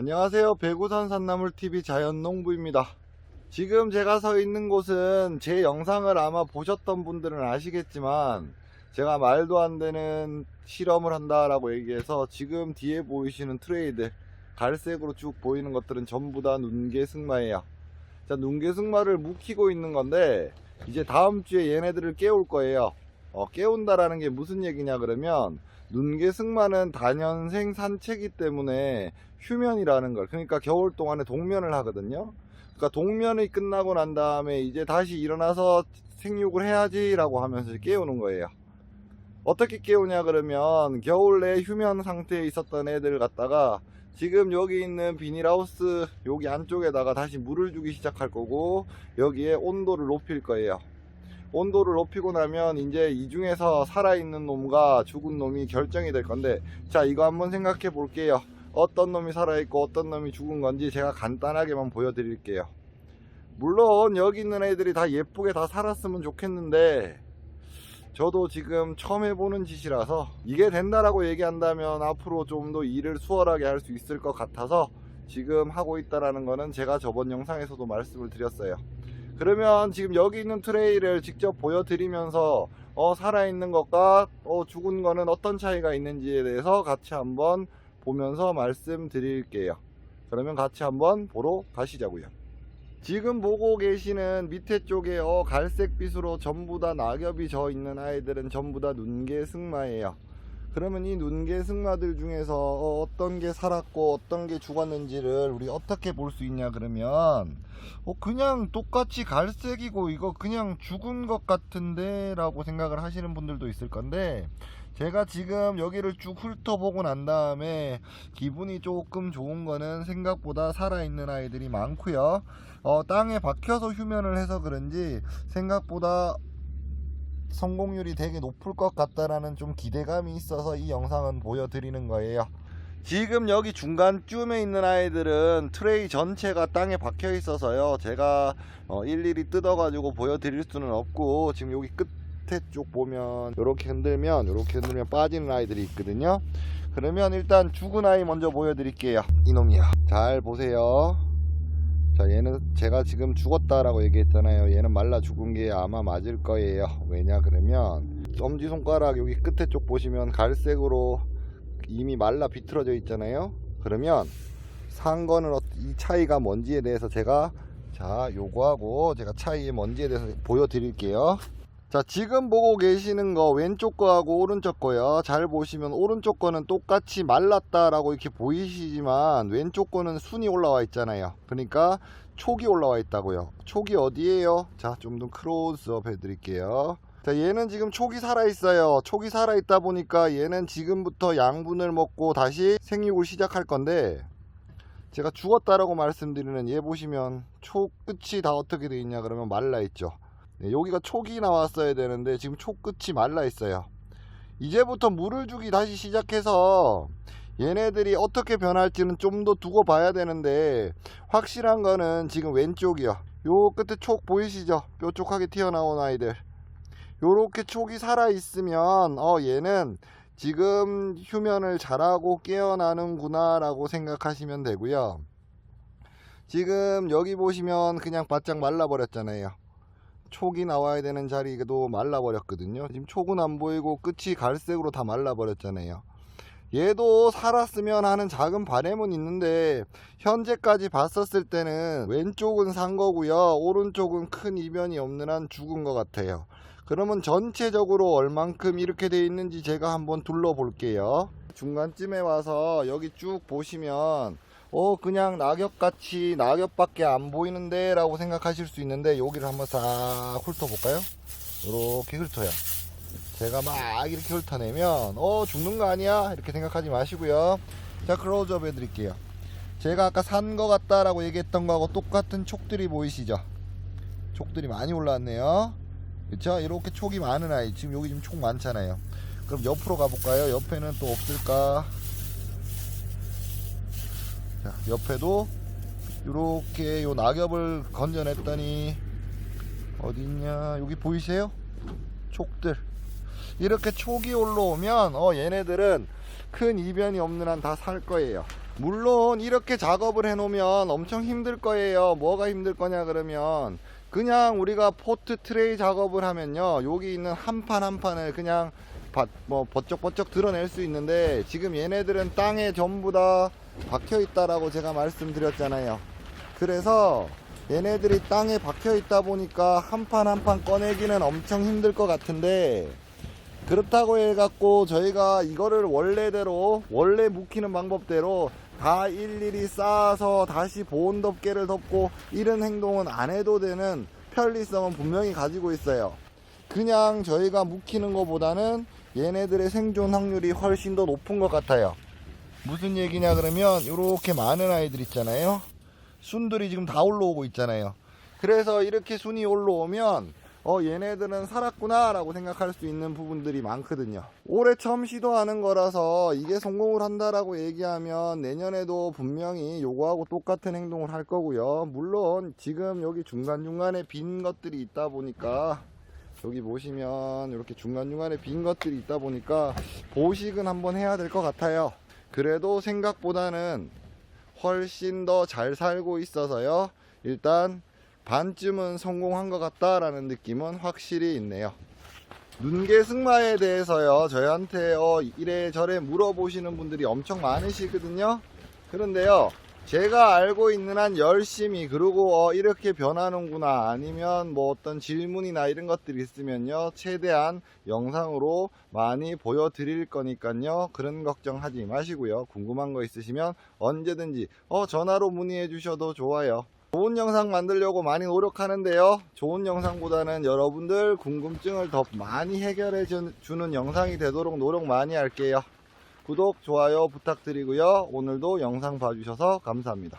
안녕하세요. 배구산 산나물TV 자연농부입니다. 지금 제가 서 있는 곳은 제 영상을 아마 보셨던 분들은 아시겠지만 제가 말도 안 되는 실험을 한다 라고 얘기해서 지금 뒤에 보이시는 트레이들 갈색으로 쭉 보이는 것들은 전부 다 눈개승마예요. 자, 눈개승마를 묵히고 있는 건데 이제 다음 주에 얘네들을 깨울 거예요. 어, 깨운다라는 게 무슨 얘기냐 그러면 눈개승마는 단연생 산채기 때문에 휴면이라는 걸 그러니까 겨울 동안에 동면을 하거든요. 그러니까 동면이 끝나고 난 다음에 이제 다시 일어나서 생육을 해야지라고 하면서 깨우는 거예요. 어떻게 깨우냐 그러면 겨울 내 휴면 상태에 있었던 애들 갖다가 지금 여기 있는 비닐하우스 여기 안쪽에다가 다시 물을 주기 시작할 거고 여기에 온도를 높일 거예요. 온도를 높이고 나면 이제 이 중에서 살아있는 놈과 죽은 놈이 결정이 될 건데 자 이거 한번 생각해 볼게요. 어떤 놈이 살아있고 어떤 놈이 죽은 건지 제가 간단하게만 보여드릴게요. 물론 여기 있는 애들이 다 예쁘게 다 살았으면 좋겠는데 저도 지금 처음 해보는 짓이라서 이게 된다라고 얘기한다면 앞으로 좀 더 일을 수월하게 할 수 있을 것 같아서 지금 하고 있다라는 거는 제가 저번 영상에서도 말씀을 드렸어요. 그러면 지금 여기 있는 트레이를 직접 보여드리면서 어, 살아있는 것과 어, 죽은 거는 어떤 차이가 있는지에 대해서 같이 한번 보면서 말씀드릴게요. 그러면 같이 한번 보러 가시자고요. 지금 보고 계시는 밑에 쪽에 어, 갈색빛으로 전부 다 낙엽이 져 있는 아이들은 전부 다 눈개 승마예요. 그러면 이 눈개 승마들 중에서 어, 어떤 게 살았고 어떤 게 죽었는지를 우리 어떻게 볼 수 있냐 그러면 어, 그냥 똑같이 갈색이고 이거 그냥 죽은 것 같은데 라고 생각을 하시는 분들도 있을 건데 제가 지금 여기를 쭉 훑어보고 난 다음에 기분이 조금 좋은 거는 생각보다 살아있는 아이들이 많고요. 어, 땅에 박혀서 휴면을 해서 그런지 생각보다 성공률이 되게 높을 것 같다라는 좀 기대감이 있어서 이 영상은 보여드리는 거예요. 지금 여기 중간쯤에 있는 아이들은 트레이 전체가 땅에 박혀 있어서요. 제가 어, 일일이 뜯어가지고 보여드릴 수는 없고 지금 여기 끝에 쪽 보면 이렇게 흔들면 이렇게 흔들면 빠지는 아이들이 있거든요. 그러면 일단 죽은 아이 먼저 보여드릴게요. 이놈이야. 잘 보세요. 자 얘는 제가 지금 죽었다라고 얘기했잖아요. 얘는 말라 죽은 게 아마 맞을 거예요. 왜냐 그러면 엄지손가락 여기 끝에 쪽 보시면 갈색으로 이미 말라 비틀어져 있잖아요. 그러면 산 거는 어- 이 차이가 뭔지에 대해서 제가 자 요거하고 제가 차이의 뭔지에 대해서 보여드릴게요 자 지금 보고 계시는 거 왼쪽 거하고 오른쪽 거요. 잘 보시면 오른쪽 거는 똑같이 말랐다 라고 이렇게 보이시지만 왼쪽 거는 순이 올라와 있잖아요. 그러니까 촉이 올라와 있다고요. 촉이 어디에요? 자 좀 더 크로즈업 해드릴게요. 자 얘는 지금 촉이 살아 있어요. 촉이 살아 있다 보니까 얘는 지금부터 양분을 먹고 다시 생육을 시작할 건데 제가 죽었다라고 말씀드리는 얘 보시면 촉 끝이 다 어떻게 돼 있냐 그러면 말라 있죠 네, 여기가 촉이 나왔어야 되는데 지금 촉 끝이 말라 있어요. 이제부터 물을 주기 다시 시작해서 얘네들이 어떻게 변할지는 좀 더 두고 봐야 되는데 확실한 거는 지금 왼쪽이요. 요 끝에 촉 보이시죠? 뾰족하게 튀어나온 아이들. 요렇게 촉이 살아 있으면 어 얘는 지금 휴면을 잘하고 깨어나는구나 라고 생각하시면 되고요. 지금 여기 보시면 그냥 바짝 말라버렸잖아요. 촉이 나와야 되는 자리도 말라버렸거든요. 지금 촉은 안 보이고 끝이 갈색으로 다 말라버렸잖아요. 얘도 살았으면 하는 작은 바램은 있는데 현재까지 봤었을 때는 왼쪽은 산 거고요. 오른쪽은 큰 이변이 없는 한 죽은 것 같아요. 그러면 전체적으로 얼만큼 이렇게 돼 있는지 제가 한번 둘러 볼게요. 중간쯤에 와서 여기 쭉 보시면 어 그냥 낙엽같이 낙엽밖에 안 보이는데 라고 생각하실 수 있는데 여기를 한번 싹 훑어볼까요? 이렇게 훑어요. 제가 막 이렇게 훑어내면 어 죽는 거 아니야? 이렇게 생각하지 마시고요. 자 클로즈업 해드릴게요. 제가 아까 산 거 같다 라고 얘기했던 거하고 똑같은 촉들이 보이시죠? 촉들이 많이 올라왔네요. 그쵸? 이렇게 촉이 많은 아이 지금 여기 지금 촉 많잖아요. 그럼 옆으로 가볼까요? 옆에는 또 없을까 자, 옆에도 이렇게 요 낙엽을 건져냈더니 어디 있냐 여기 보이세요? 촉들 이렇게 촉이 올라오면 어 얘네들은 큰 이변이 없는 한 다 살 거예요 물론 이렇게 작업을 해 놓으면 엄청 힘들 거예요. 뭐가 힘들 거냐 그러면 그냥 우리가 포트 트레이 작업을 하면요. 여기 있는 한 판 한 판을 그냥 바- 뭐 버쩍버쩍 드러낼 수 있는데 지금 얘네들은 땅에 전부 다 박혀 있다라고 제가 말씀드렸잖아요. 그래서 얘네들이 땅에 박혀 있다 보니까 한 판 한 판 꺼내기는 엄청 힘들 것 같은데 그렇다고 해갖고 저희가 이거를 원래대로 원래 묵히는 방법대로 다 일일이 쌓아서 다시 보온 덮개를 덮고 이런 행동은 안 해도 되는 편리성은 분명히 가지고 있어요. 그냥 저희가 묵히는 것보다는 얘네들의 생존 확률이 훨씬 더 높은 것 같아요. 무슨 얘기냐 그러면 이렇게 많은 아이들 있잖아요. 순들이 지금 다 올라오고 있잖아요. 그래서 이렇게 순이 올라오면 어 얘네들은 살았구나 라고 생각할 수 있는 부분들이 많거든요 올해 처음 시도하는 거라서 이게 성공을 한다라고 얘기하면 내년에도 분명히 요거하고 똑같은 행동을 할 거고요 물론 지금 여기 중간중간에 빈 것들이 있다 보니까 여기 보시면 이렇게 중간중간에 빈 것들이 있다 보니까 보식은 한번 해야 될 것 같아요 그래도 생각보다는 훨씬 더 잘 살고 있어서요 일단 반쯤은 성공한 것 같다라는 느낌은 확실히 있네요. 눈개 승마에 대해서요, 저희한테 어, 이래저래 물어보시는 분들이 엄청 많으시거든요. 그런데요, 제가 알고 있는 한 열심히, 그리고 어, 이렇게 변하는구나, 아니면 뭐 어떤 질문이나 이런 것들이 있으면요, 최대한 영상으로 많이 보여드릴 거니까요, 그런 걱정하지 마시고요. 궁금한 거 있으시면 언제든지 어, 전화로 문의해 주셔도 좋아요. 좋은 영상 만들려고 많이 노력하는데요. 좋은 영상보다는 여러분들 궁금증을 더 많이 해결해 주- 주는 영상이 되도록 노력 많이 할게요. 구독, 좋아요 부탁드리고요. 오늘도 영상 봐주셔서 감사합니다.